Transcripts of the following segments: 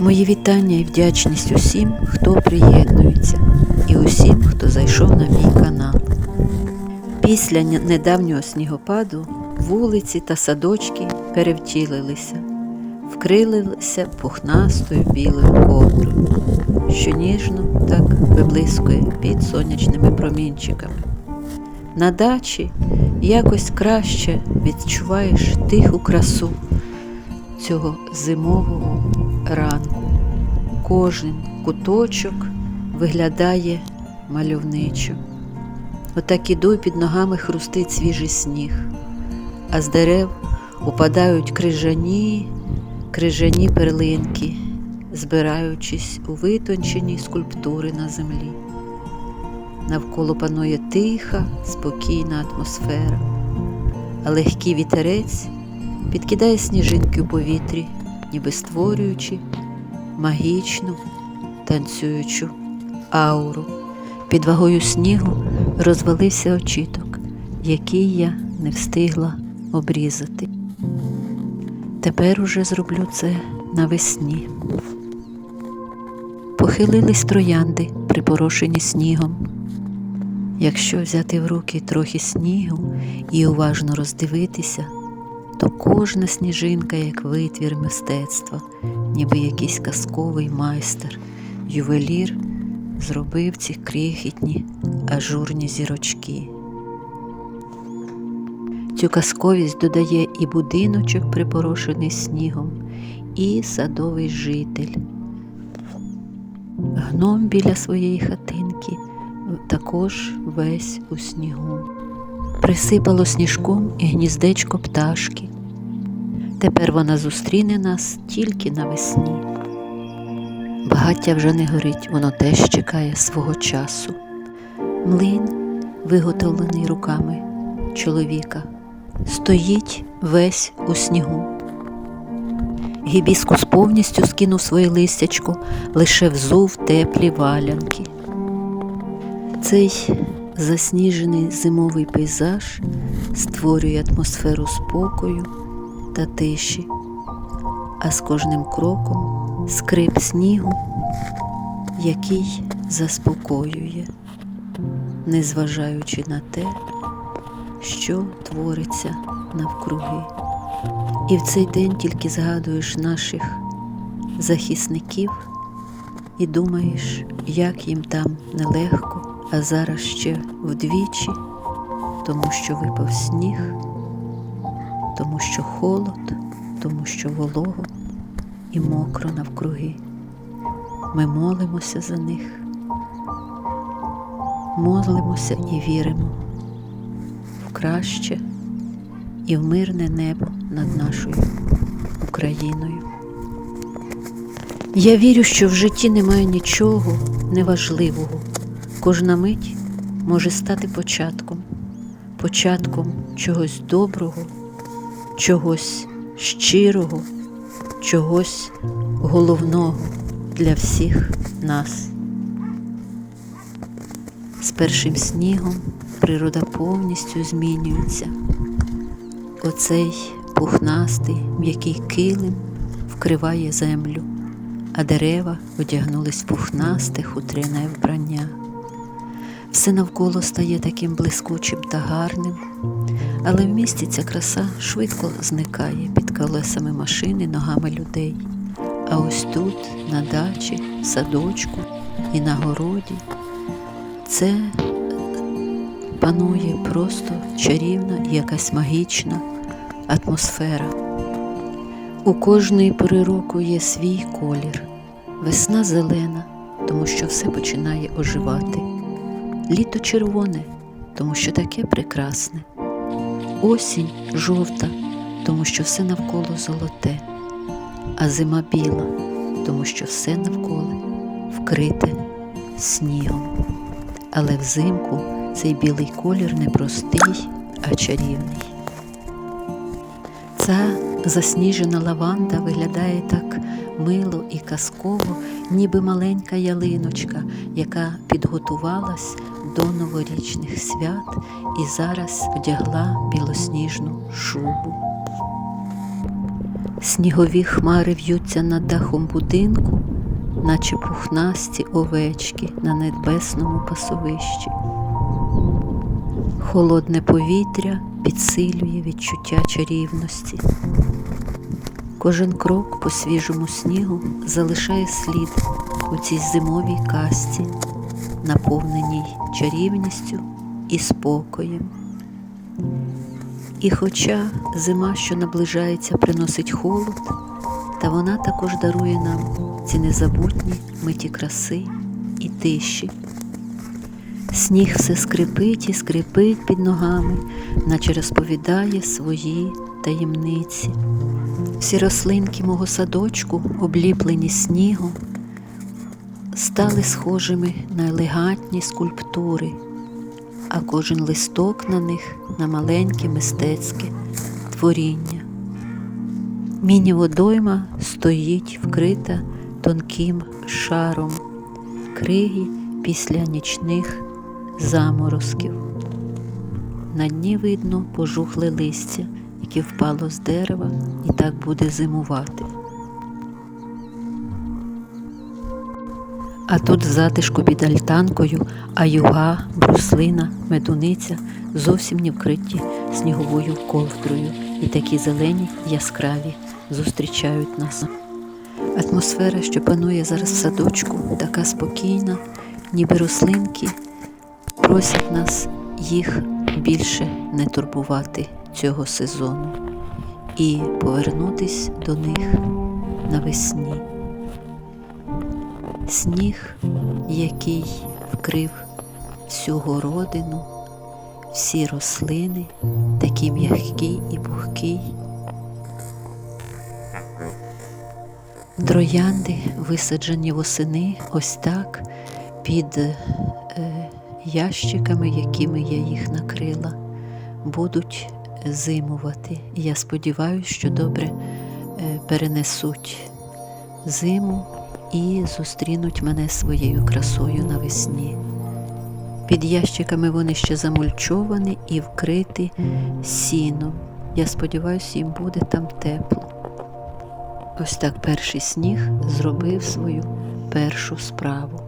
Мої вітання і вдячність усім, хто приєднується, і усім, хто зайшов на мій канал. Після недавнього снігопаду вулиці та садочки перевтілилися, вкрилися пухнастою білою ковдрою, що ніжно так виблискує під сонячними промінчиками. На дачі якось краще відчуваєш тиху красу цього зимового ранку. Кожен куточок виглядає мальовничо. Отак іду під ногами хрустить свіжий сніг, а з дерев упадають крижані, крижані перлинки, збираючись у витончені скульптури на землі. Навколо панує тиха, спокійна атмосфера, а легкий вітерець підкидає сніжинки у повітрі, ніби створюючи магічну танцюючу ауру. Під вагою снігу розвалився очіток, який я не встигла обрізати. Тепер уже зроблю це навесні. Похилились троянди, припорошені снігом. Якщо взяти в руки трохи снігу і уважно роздивитися, то кожна сніжинка як витвір мистецтва, ніби якийсь казковий майстер, ювелір зробив ці крихітні ажурні зірочки. Цю казковість додає і будиночок, припорошений снігом, і садовий житель. Гном біля своєї хатинки також весь у снігу. Присипало сніжком і гніздечко пташки. Тепер вона зустріне нас тільки навесні. Багаття вже не горить, воно теж чекає свого часу. Млин, виготовлений руками чоловіка, стоїть весь у снігу. Гібіскус повністю скинув своє листячко, лише взув теплі валянки. Цей засніжений зимовий пейзаж створює атмосферу спокою та тиші, а з кожним кроком скрип снігу, який заспокоює, незважаючи на те, що твориться навкруги. І в цей день тільки згадуєш наших захисників і думаєш, як їм там нелегко, а зараз ще вдвічі, тому що випав сніг, тому що холод, тому що волого і мокро навкруги. Ми молимося за них, молимося і віримо в краще і в мирне небо над нашою Україною. Я вірю, що в житті немає нічого неважливого. Кожна мить може стати початком, початком чогось доброго, чогось щирого, чогось головного для всіх нас. З першим снігом природа повністю змінюється. Оцей пухнастий м'який килим вкриває землю, а дерева одягнулись пухнасте хутряне вбрання. Все навколо стає таким блискучим та гарним, але в місті ця краса швидко зникає під колесами машини, ногами людей. А ось тут, на дачі, в садочку і на городі, це панує просто чарівна і якась магічна атмосфера. У кожної пори року є свій колір, весна зелена, тому що все починає оживати, літо червоне, тому що таке прекрасне, осінь жовта, тому що все навколо золоте, а зима біла, тому що все навколо вкрите снігом. Але взимку цей білий колір не простий, а чарівний. Ця засніжена лаванда виглядає так мило і казково, ніби маленька ялиночка, яка підготувалась до новорічних свят і зараз вдягла білосніжну шубу. Снігові хмари в'ються над дахом будинку, наче пухнасті овечки на небесному пасовищі. Холодне повітря підсилює відчуття чарівності. Кожен крок по свіжому снігу залишає слід у цій зимовій касті, наповненій чарівністю і спокоєм. І хоча зима, що наближається, приносить холод, та вона також дарує нам ці незабутні миті краси і тиші. Сніг все скрипить і скрипить під ногами, наче розповідає свої таємниці. Всі рослинки мого садочку, обліплені снігом, стали схожими на елегантні скульптури, а кожен листок на них на маленьке мистецьке творіння. Міні-водойма стоїть вкрита тонким шаром криги після нічних заморозків. На дні видно пожухле листя, яке впало з дерева і так буде зимувати. А тут в затишку під альтанкою аюга, бруслина, медуниця зовсім не вкриті сніговою ковдрою і такі зелені яскраві зустрічають нас. Атмосфера, що панує зараз в садочку, така спокійна, ніби рослинки просять нас їх більше не турбувати цього сезону і повернутись до них навесні. Сніг, який вкрив всю городину, всі рослини, такий м'який і пухкий. Троянди висаджені восени ось так під ящиками, якими я їх накрила, будуть зимувати. Я сподіваюся, що добре е, перенесуть зиму і зустрінуть мене своєю красою навесні. Під ящиками вони ще замульчовані і вкриті сіном. Я сподіваюся, їм буде там тепло. Ось так перший сніг зробив свою першу справу.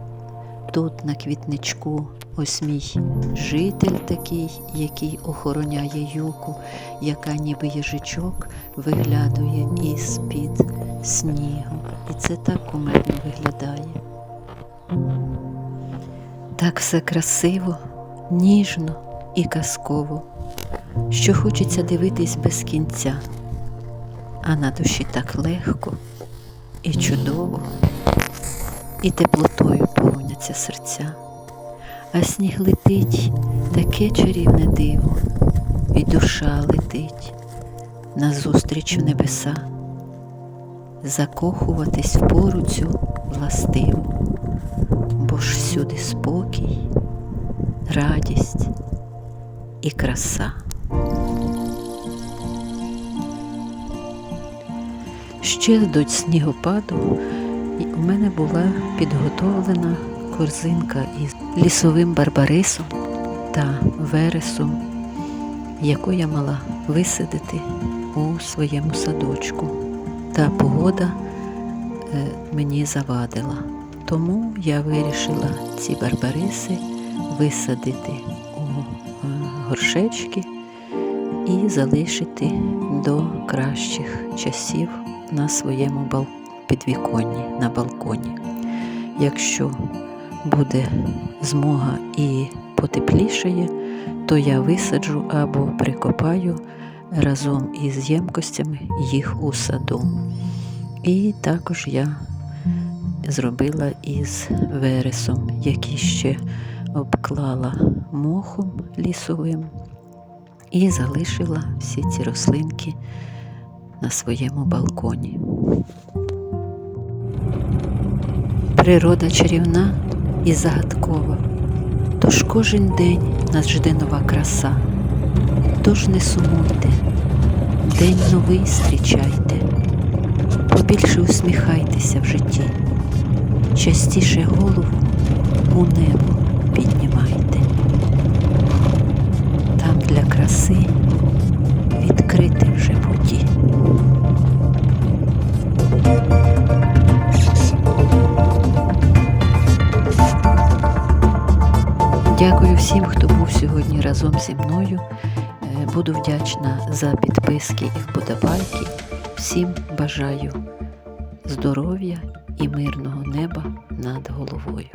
Тут на квітничку ось мій житель такий, який охороняє юку, яка ніби їжачок виглядує із-під снігу. І це так кумедно виглядає. Так все красиво, ніжно і казково, що хочеться дивитись без кінця, а на душі так легко і чудово, і теплотою повняться серця, а сніг летить таке чарівне диво, і душа летить назустріч в небеса, закохуватись в пору цю властиву бо ж всюди спокій, радість і краса. Ще до снігопаду у мене була підготовлена корзинка із лісовим барбарисом та вересом, яку я мала висадити у своєму садочку. Та погода е, мені завадила. Тому я вирішила ці барбариси висадити у е, горшечки і залишити до кращих часів на своєму підвіконні, на балконі. Якщо буде змога і потеплішає, то я висаджу або прикопаю разом із ємкостями їх у саду. І також я зробила із вересом, який ще обклала мохом лісовим і залишила всі ці рослинки на своєму балконі. Природа чарівна і загадкова, тож кожен день нас жде нова краса, тож не сумуйте, день новий зустрічайте, побільше усміхайтеся в житті. Частіше голову у небо піднімайте. Там для краси відкрити вже путі. Всім, хто був сьогодні разом зі мною. Е, Буду вдячна за підписки і вподобайки. Всім бажаю здоров'я і мирного неба над головою.